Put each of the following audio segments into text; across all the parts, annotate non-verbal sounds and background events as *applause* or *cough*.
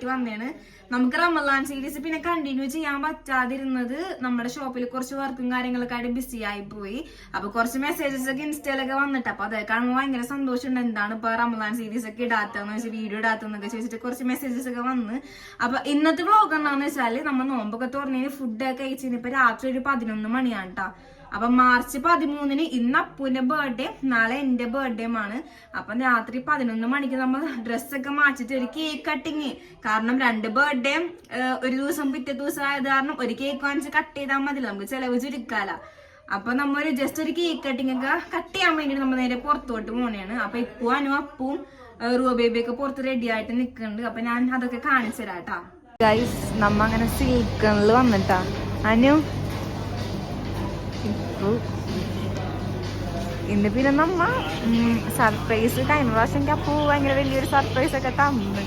ആയിട്ട് വന്നേണ്. നമുക്ക് റമലാൻ സീരീസ് പിന്നെ കണ്ടിന്യൂ ചെയ്യാൻ പറ്റാതിരുന്നത് നമ്മുടെ ഷോപ്പിൽ കുറച്ച് വർക്കും കാര്യങ്ങളൊക്കെ ആയിട്ട് ബിസി ആയി പോയി. അപ്പൊ കുറച്ച് മെസ്സേജസ് ഒക്കെ ഇൻസ്റ്റയിലൊക്കെ വന്നിട്ട് അപ്പൊ അതൊക്കെ കാണുമ്പോൾ ഭയങ്കര സന്തോഷമുണ്ട്. എന്താണ് ഇപ്പൊ റമലാൻ സീരീസ് ഒക്കെ ഇടാത്തതെന്ന് വെച്ചാൽ വീഡിയോ ഇടാത്തതെന്നൊക്കെ ചോദിച്ചിട്ട് കുറച്ച് മെസ്സേജസ് ഒക്കെ വന്ന്. അപ്പൊ ഇന്നത്തെ വ്ളോഗ് എന്താണെന്ന് വെച്ചാൽ നമ്മൾ നോമ്പൊക്കെ തുറന്നതിന് ഫുഡൊക്കെ കഴിച്ചതിന് ഇപ്പൊ രാത്രി ഒരു പതിനൊന്ന് മണിയാണ് ട്ടാ. അപ്പൊ മാർച്ച് പതിമൂന്നിന് ഇന്ന് അപ്പുവിന്റെ ബർത്ത്ഡേ നാളെ എന്റെ ബർത്ത്ഡേയും ആണ്. അപ്പൊ രാത്രി പതിനൊന്ന് മണിക്ക് നമ്മൾ ഡ്രസ്സൊക്കെ മാറ്റിട്ട് ഒരു കേക്ക് കട്ടിങ് കാരണം രണ്ട് ബർത്ത്ഡേയും ഒരു ദിവസം പിറ്റേ ദിവസം ആയത് കാരണം ഒരു കേക്ക് വാങ്ങിച്ച് കട്ട് ചെയ്താൽ മതി നമുക്ക് ചെലവ് ചുരുക്കാല. അപ്പൊ നമ്മൾ ജസ്റ്റ് ഒരു കേക്ക് കട്ടിങ് ഒക്കെ കട്ട് ചെയ്യാൻ വേണ്ടി നമ്മൾ നേരെ പുറത്തോട്ട് പോണേണ്. അപ്പൊ ഇപ്പു അനു അപ്പും റൂബ ബേബിയൊക്കെ പുറത്ത് റെഡി ആയിട്ട് നിൽക്കുന്നുണ്ട് അപ്പൊ ഞാൻ അതൊക്കെ കാണിച്ചു തരാട്ടാ. ഗൈസ് നമ്മ അങ്ങനെ സിൽക്കണിൽ വന്നിട്ടാ. അനു? ഇപ്പു ഇന്ന് പിന്നെ നമ്മ സർപ്രൈസ് കഴിഞ്ഞ പ്രാവശ്യം എനിക്ക് അപ്പു ഭയങ്കര വലിയൊരു സർപ്രൈസ് ഒക്കെ തന്നു.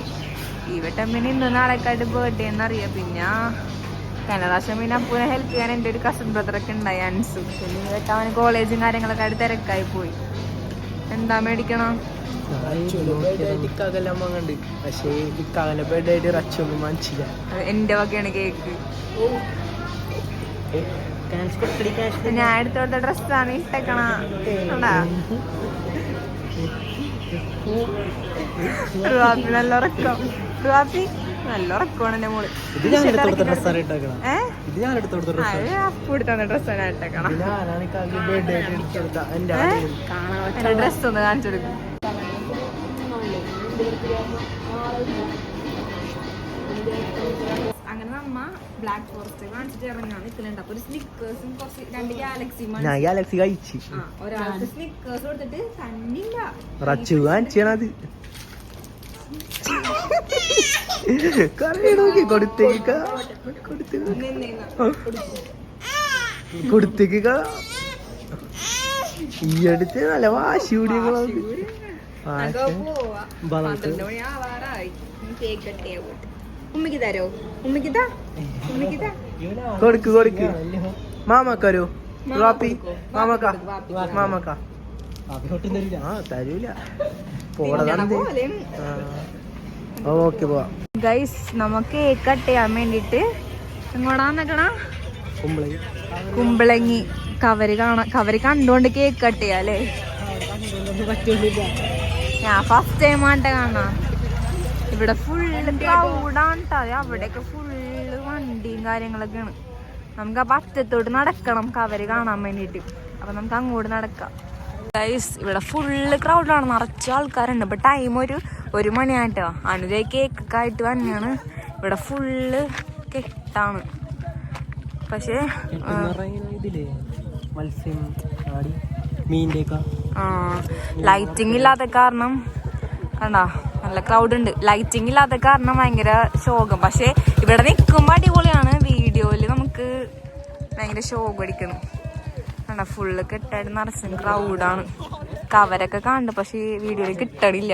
ഈ വട്ടം പിന്നെ ഇന്ന് നാളെക്കായിട്ട് ബർത്ത്ഡേ എന്നറിയാം? പിന്നെ കഴിഞ്ഞ പ്രാവശ്യം പിന്നെ അപ്പുവിനെ ഹെൽപ്പ് ചെയ്യാൻ എന്റെ ഒരു കസിൻ ബ്രദറൊക്കെ ഉണ്ടായി അൻസു. പിന്നെ ഈ വട്ടം അവന് കോളേജും കാര്യങ്ങളൊക്കെ ആയിട്ട് തിരക്കായി പോയി. എന്താ മേടിക്കണം? എന്റെ വകയാണ് കേക്ക് ഞാൻ എടുത്തോട്ട് ഡ്രസ്സാണ് ഇട്ടേക്കണ. റുവാപ്പി നല്ല ഉറക്കം റുവാപ്പി നല്ല ഉറക്കമാണ് എന്റെ മോൾ. ഇത് ഞാൻ എടുത്തോടുത്ത ഡ്രസ്സാണ് ഇട്ടേക്കണം. ഇത് ഞാൻ എടുത്തോടുത്ത ഡ്രസ്സാണ്. അപ്പൂടുത്ത ഡ്രസ്സാണ് ഇട്ടേക്കണം. എന്റെ ഡ്രസ് ഒന്ന് കാണിച്ചു കൊടുക്കും. Thank. ബ്ലാക്ക് ഫോറസ്റ്റ് കാണിച്ചിട്ട് ഇറങ്ങാൻ നിൽക്കുന്നുണ്ട് അപ്പൊ ഒരു സ്നിക്കേഴ്സും കുറച്ച് രണ്ട് ഗാലക്സി ഞാൻ ഗാലക്സി കഴിച്ച്. ആ ഒരാൾക്ക് സ്നിക്കേഴ്സ് കൊടുത്തിട്ട് റച്ചു കാണിച്ചാണത് കൊടുത്തേക്ക കൊടുത്തേക്ക ഈ അടുത്ത് നല്ല വാശി കൂടിയ പന്ത്രണ്ട് ഉമ്മിക്ക് തരോ? ഉമ്മിക്ക് താ? ഉമ്മിക്ക് താ? കൊടുക്ക് കൊടുക്ക്. മാമക്കരോ? റാപ്പി മാമക്ക. മാമക്ക. ആ തരൂല. ഓക്കെ പോവാ. ഗൈസ് നമുക്ക് കേക്ക് കട്ട് ചെയ്യാൻ വേണ്ടിട്ട് എങ്ങോടാ കുമ്പളി കുമ്പളങ്ങി. കവര് കാണാ കവര് കണ്ടോണ്ട് കേക്ക് കട്ട് ചെയ്യാ അല്ലേ ഞാൻ ഫസ്റ്റ് ടൈം ആട്ടെ കാണാം. ഇവിടെ ഫുള്ള് ക്രൗഡാണ് ട്ടോ അവിടെയൊക്കെ ഫുള്ള് വണ്ടിയും കാര്യങ്ങളൊക്കെയാണ്. നമുക്ക് ആ പറ്റത്തോട്ട് നടക്കണം. കവര് കാണാൻ വേണ്ടിട്ട് അപ്പൊ നമുക്ക് അങ്ങോട്ട് നടക്കാം. ഗൈസ് ഇവിടെ ഫുള്ള് ക്രൗഡാണ് നിറച്ച ആൾക്കാരുണ്ട്. ഇപ്പൊ ടൈം ഒരു ഒരു മണിയായിട്ടോ. അനുജ കേക്ക് വന്നെയാണ്. ആയിട്ട് തന്നെയാണ് ഇവിടെ ഫുള്ള് കെട്ടാണ്. പക്ഷേ ആ ലൈറ്റിംഗ് ഇല്ലാത്ത കാരണം കണ്ടാ? നല്ല ക്രൗഡ് ഉണ്ട്. ലൈറ്റിംഗ് ഇല്ലാത്ത കാരണം ഭയങ്കര ശോകം. പക്ഷെ ഇവിടെ നിൽക്കുമ്പോൾ അടിപൊളിയാണ്. വീഡിയോയിൽ നമുക്ക് ഭയങ്കര ശോകം അടിക്കണം കണ്ട ഫുള്ള് കെട്ടായിട്ട് നിറച്ചും ക്രൗഡാണ് കവരൊക്കെ കണ്ട് പക്ഷെ വീഡിയോയിൽ കിട്ടണില്ല.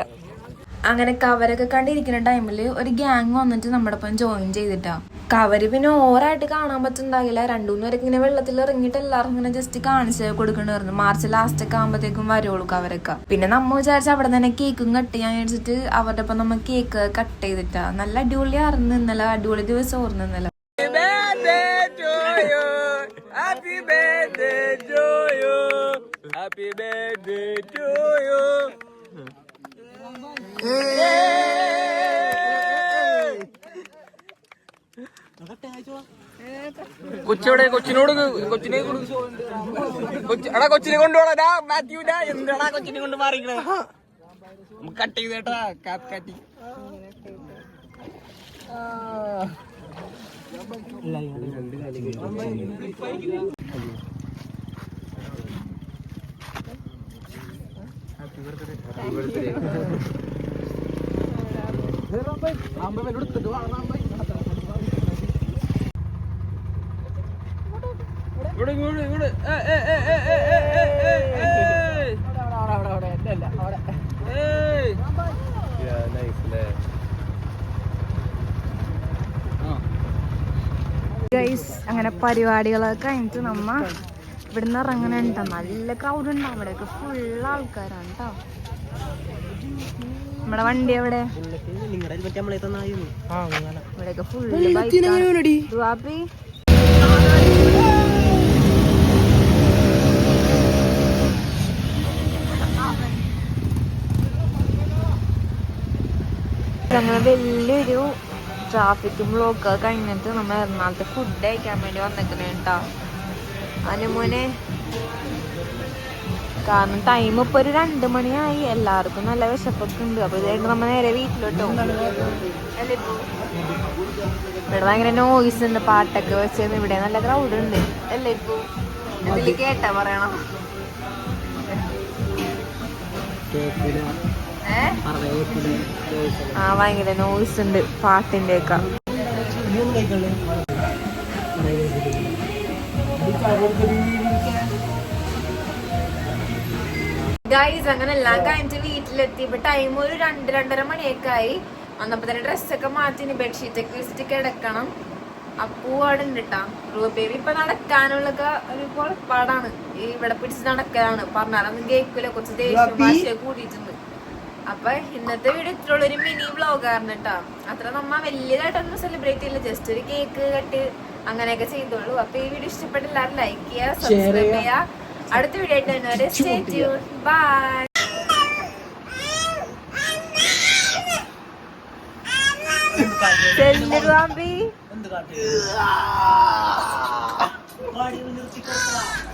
അങ്ങനെ കവരൊക്കെ കണ്ടിരിക്കുന്ന ടൈമിൽ ഒരു ഗ്യാങ് വന്നിട്ട് നമ്മുടെ ഒപ്പം ജോയിൻ ചെയ്തിട്ടാ. കവര് പിന്നെ ഓവറായിട്ട് കാണാൻ പറ്റുന്നുണ്ടാകില്ല. രണ്ടു മൂന്ന് പേരൊക്കെ ഇങ്ങനെ വെള്ളത്തിൽ ഇറങ്ങിയിട്ട് എല്ലാവർക്കും ഇങ്ങനെ ജസ്റ്റ് കാണിച്ച് കൊടുക്കണമായിരുന്നു മാർച്ച് ലാസ്റ്റ് ഒക്കെ ആകുമ്പോഴത്തേക്കും വരുള്ളൂ കവരൊക്കെ. പിന്നെ നമ്മ വിചാരിച്ച അവിടെ തന്നെ കേക്കും കട്ട് ചെയ്യാൻ വെച്ചിട്ട് അവരുടെ ഒപ്പം നമ്മൾ കേക്ക് കട്ട് ചെയ്തിട്ടാ. നല്ല അടിപൊളി അറിഞ്ഞു ഇന്നലെ. അടിപൊളി ദിവസം ഓർന്നു ഇന്നലെ. Happy birthday to you. Happy birthday to you. കൊച്ചോടെ കൊച്ചിനോട് കൊച്ചിനെ എടാ കൊച്ചിനെ കൊണ്ടുപോടാ. മാത്യുടാ എന്താടാ കൊച്ചിനെ കൊണ്ട് മാറിക്കണേ? കട്ട് ചെയ്തേട്ടാ കാപ്പ് കാറ്റി ഇവിടെ ഇങ്ങോട്ട് ഇങ്ങോട്ട് ഇവിടെ ഇവിടെ ഇവിടെ. അങ്ങനെ പരിപാടികളൊക്കെ കഴിഞ്ഞിട്ട് നമ്മ ഇവിടുന്ന് ഇറങ്ങണുണ്ടോ. നല്ല ക്രൗഡ് ഉണ്ട്. അവിടെയൊക്കെ ഫുൾ ആൾക്കാരാണ് കേട്ടോ നമ്മുടെ വണ്ടി എവിടെ? ഇവിടെയൊക്കെ ഫുൾ അങ്ങനെ വലിയൊരു ട്രാഫിക്കും ബ്ലോക്ക് കഴിഞ്ഞിട്ട് നമ്മൾ എറണാകുളത്ത് ഫുഡ് കഴിക്കാൻ വേണ്ടി വന്നേക്കണേ കേട്ടോ. അനുമോനെ കാരണം ടൈം ഇപ്പൊ ഒരു രണ്ട് മണിയായി. എല്ലാവർക്കും നല്ല വിശപ്പൊക്കെ ഉണ്ട്. അപ്പൊ ഇതായിട്ട് നമ്മ നേരെ വീട്ടിലോട്ടോ ഇവിടെ ഭയങ്കര നോയിസ് ഉണ്ട്. പാട്ടൊക്കെ വെച്ചിരുന്നു ഇവിടെ നല്ല ക്രൗഡ് ഉണ്ട്. അല്ലേ ഇപ്പൊ കേട്ടാ പറയണം. ആ ഭയങ്കര നോയിസ് ഉണ്ട് പാട്ടിന്റെ ഒക്കെ ഗൈസ് അങ്ങനെ എല്ലാം കഴിഞ്ഞിട്ട് വീട്ടിലെത്തി. ഇപ്പൊ ടൈം ഒരു രണ്ട് രണ്ടര മണിയൊക്കെ ആയി. വന്നപ്പോ തന്നെ ഡ്രസ്സൊക്കെ മാറ്റി ബെഡ്ഷീറ്റ് ഒക്കെ വെച്ചിട്ട് കിടക്കണം. അപ്പൂ അവിടെ ഉണ്ട് കേട്ടാ ബേബി ഇപ്പൊ നടക്കാനുള്ളൊക്കെ ഒരു കുഴപ്പാടാണ് ഈ ഇവിടെ പിടിച്ച് നടക്കാനാണ് പറഞ്ഞാലൊന്നും കേൾക്കൂല. കുറച്ച് ദേഷ്യം ഭാഷ കൂടിയിട്ടുണ്ട്. അപ്പൊ ഇന്നത്തെ വീഡിയോ ഇത്രയുള്ള ഒരു മിനി വ്ളോഗായിരുന്നു കേട്ടോ അത്ര നമ്മ വലിയതായിട്ടൊന്നും സെലിബ്രേറ്റ് ചെയ്യില്ല. ജസ്റ്റ് ഒരു കേക്ക് കട്ട് അങ്ങനെയൊക്കെ ചെയ്തോളൂ. അപ്പൊ ഈ വീഡിയോ ഇഷ്ടപ്പെട്ട എല്ലാവരും ലൈക്ക് ചെയ്യുക സബ്സ്ക്രൈബ് ചെയ്യുക അടുത്ത വീഡിയോ ആയിട്ട് സ്റ്റേ ട്യൂൺ ബൈ ചെല്ലുവാമ്പി എന്ത് കാട്ടി *laughs*